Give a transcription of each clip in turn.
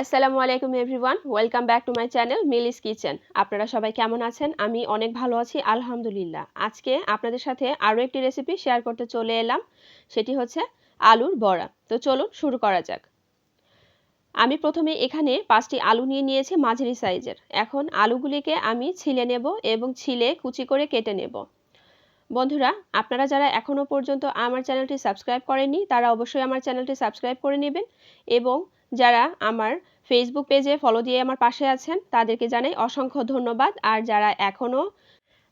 আসসালামু আলাইকুম everyone, welcome back to my channel Milli's kitchen. আপনারা সবাই কেমন আছেন? আমি অনেক ভালো আছি, আলহামদুলিল্লাহ। আজকে আপনাদের সাথে আরও একটি রেসিপি শেয়ার করতে চলে এলাম, সেটি হচ্ছে আলুর বড়া। তো চলুন শুরু করা যাক। আমি প্রথমে এখানে পাঁচটি আলু নিয়ে নিয়েছি মাঝারি সাইজের। এখন আলুগুলিকে আমি ছিলে নেব এবং ছিলে কুচি করে কেটে নেব। বন্ধুরা, আপনারা যারা এখনও পর্যন্ত আমার চ্যানেলটি সাবস্ক্রাইব করেননি, তারা অবশ্যই আমার চ্যানেলটি সাবস্ক্রাইব করে নেবেন এবং যারা আমার ফেসবুক পেজে ফলো দিয়ে আমার পাশে আছেন, তাদেরকে জানাই অসংখ্য ধন্যবাদ। আর যারা এখনও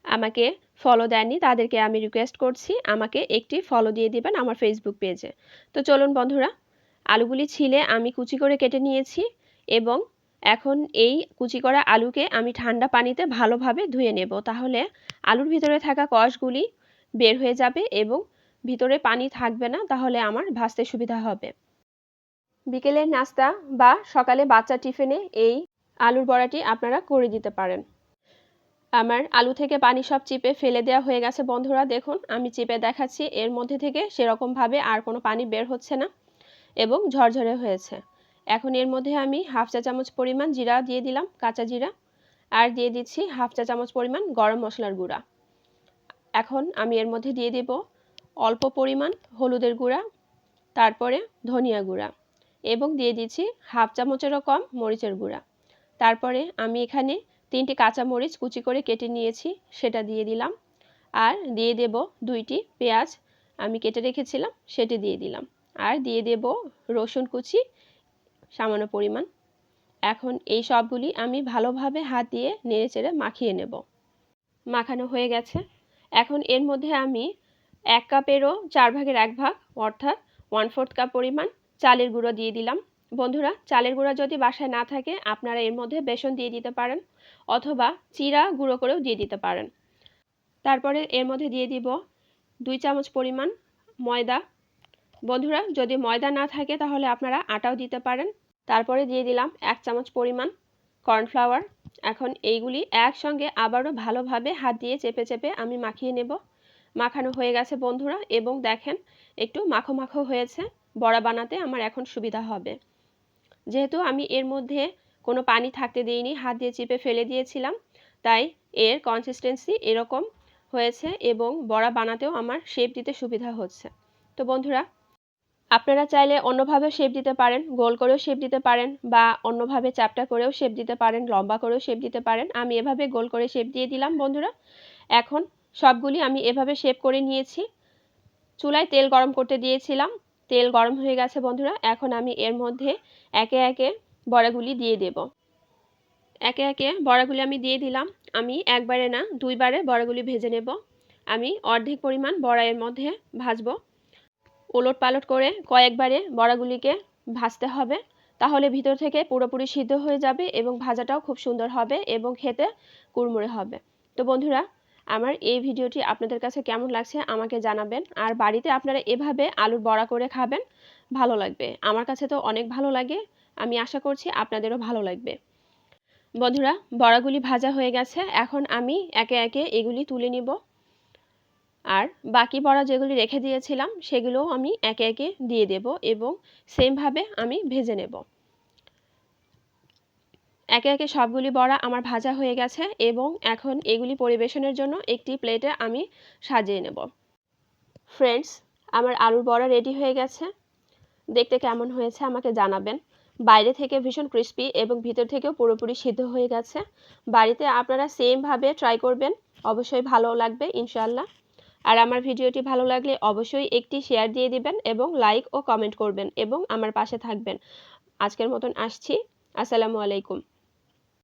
আমাকে ফলো দেননি, তাদেরকে আমি রিকোয়েস্ট করছি আমাকে একটি ফলো দিয়ে দিবেন আমার ফেসবুক পেজে তো চলুন বন্ধুরা, আলুগুলি ছিলে আমি কুচি করে কেটে নিয়েছি এবং এখন এই কুচি করা আলুকে আমি ঠান্ডা পানিতে ভালোভাবে ধুয়ে নেব। তাহলে আলুর ভিতরে থাকা কষগুলি বের হয়ে যাবে এবং ভিতরে পানি থাকবে না, তাহলে আমার ভাজতে সুবিধা হবে। বিকেলের নাস্তা বা সকালে বাচ্চা টিফিনে এই আলুর বড়াটি আপনারা করে দিতে পারেন। আমার আলু থেকে পানি সব চিপে ফেলে দেওয়া হয়ে গেছে বন্ধুরা, দেখুন, আমি চিপে দেখাচ্ছি। এর মধ্যে থেকে সেরকমভাবে আর কোনো পানি বের হচ্ছে না এবং ঝরঝরে হয়েছে। এখন এর মধ্যে আমি হাফ চা চামচ পরিমাণ জিরা দিয়ে দিলাম, কাঁচা জিরা, আর দিয়ে দিচ্ছি হাফ চা চামচ পরিমাণ গরম মশলার গুঁড়া। এখন আমি এর মধ্যে দিয়ে দেব অল্প পরিমাণ হলুদের গুঁড়া, তারপরে ধনিয়া গুঁড়া। এবং দিয়ে দিচ্ছি হাফ চামচেরও কম মরিচের গুঁড়া। তারপরে আমি এখানে তিনটি কাঁচা মরিচ কুচি করে কেটে নিয়েছি, সেটা দিয়ে দিলাম। আর দিয়ে দেব দুইটি পেঁয়াজ, আমি কেটে রেখেছিলাম, সেটি দিয়ে দিলাম। আর দিয়ে দেব রসুন কুচি, সামান্য পরিমাণ। এখন এই সবগুলি আমি ভালোভাবে হাত দিয়ে নেড়ে চেড়ে মাখিয়ে নেব। মাখানো হয়ে গেছে। এখন এর মধ্যে আমি এক কাপেরও চার ভাগের এক ভাগ, অর্থাৎ ওয়ান ফোর্থ কাপ পরিমাণ চালের গুঁড়ো দিয়ে দিলাম। বন্ধুরা, চালের গুঁড়া যদি বাসায় না থাকে, আপনারা এর মধ্যে বেসন দিয়ে দিতে পারেন অথবা চিরা গুঁড়ো করেও দিয়ে দিতে পারেন। তারপরে এর মধ্যে দিয়ে দিব দুই চামচ পরিমাণ ময়দা। বন্ধুরা, যদি ময়দা না থাকে, তাহলে আপনারা আটাও দিতে পারেন। তারপরে দিয়ে দিলাম এক চামচ পরিমাণ কর্নফ্লাওয়ার। এখন এইগুলি একসঙ্গে আবারও ভালোভাবে হাত দিয়ে চেপে চেপে আমি মাখিয়ে নেব। মাখানো হয়ে গেছে, বন্ধুরা, এবং দেখেন একটু মাখো মাখো হয়েছে। বড়া বানাতে আমার এখন সুবিধা হবে। যেহেতু আমি এর মধ্যে কোনো পানি থাকতে দিইনি, হাত দিয়ে চিপে ফেলে দিয়েছিলাম, তাই এর কনসিস্টেন্সি এরকম হয়েছে এবং বড়া বানাতেও আমার শেপ দিতে সুবিধা হচ্ছে। তো বন্ধুরা, আপনারা চাইলে অন্যভাবে শেপ দিতে পারেন, গোল করেও শেপ দিতে পারেন বা অন্যভাবে চাপটা করেও শেপ দিতে পারেন, লম্বা করেও শেপ দিতে পারেন। আমি এভাবে গোল করে শেপ দিয়ে দিলাম বন্ধুরা। এখন সবগুলি আমি এভাবে শেপ করে নিয়েছি। চুলায় তেল গরম করতে দিয়েছিলাম। তেল গরম হয়ে গেছে বন্ধুরা, এখন আমি এর মধ্যে একে একে বড়াগুলি দিয়ে দেব। একে একে বড়াগুলি আমি দিয়ে দিলাম। আমি একবারে না, দুইবারে বড়াগুলি ভেজে নেব। আমি অর্ধেক পরিমাণ বড়া এর মধ্যে ভাজবো। ওলট পালট করে কয়েকবারে বড়াগুলিকে ভাজতে হবে। তাহলে ভিতর থেকে পুরোপুরি সিদ্ধ হয়ে যাবে এবং ভাজাটাও খুব সুন্দর হবে এবং খেতে কুড়মুড়ে হবে। তো বন্ধুরা আমার এই ভিডিওটি আপনাদের কাছে কেমন লাগছে আমাকে জানাবেন। আর বাড়িতে আপনারা এভাবে আলুর বড়া করে খাবেন, ভালো লাগবে। আমার কাছে তো অনেক ভালো লাগে, আমি আশা করছি আপনাদেরও ভালো লাগবে। বন্ধুরা, বড়াগুলি ভাজা হয়ে গেছে, এখন আমি একে একে এগুলি তুলে নিব। আর বাকি বড়া যেগুলি রেখে দিয়েছিলাম, সেগুলোও আমি একে একে দিয়ে দেব এবং সেমভাবে আমি ভেজে নেব। একে একে সবগুলি বড়া আমার ভাজা হয়ে গেছে এবং এখন এগুলি পরিবেশনের জন্য একটি প্লেটে আমি সাজিয়ে নেব। ফ্রেন্ডস আমার আলুর বড়া রেডি হয়ে গেছে। দেখতে কেমন হয়েছে আমাকে জানাবেন। বাইরে থেকে ভীষণ ক্রিস্পি এবং ভিতর থেকেও পুরোপুরি সিদ্ধ হয়ে গেছে। বাড়িতে আপনারা সেমভাবে ট্রাই করবেন। অবশ্যই ভালো লাগবে ইনশাল্লাহ আর আমার ভিডিওটি ভালো লাগলে অবশ্যই একটি শেয়ার দিয়ে দিবেন এবং লাইক ও কমেন্ট করবেন এবং আমার পাশে থাকবেন। আজকের মতন আসছি। আসসালামু আলাইকুম।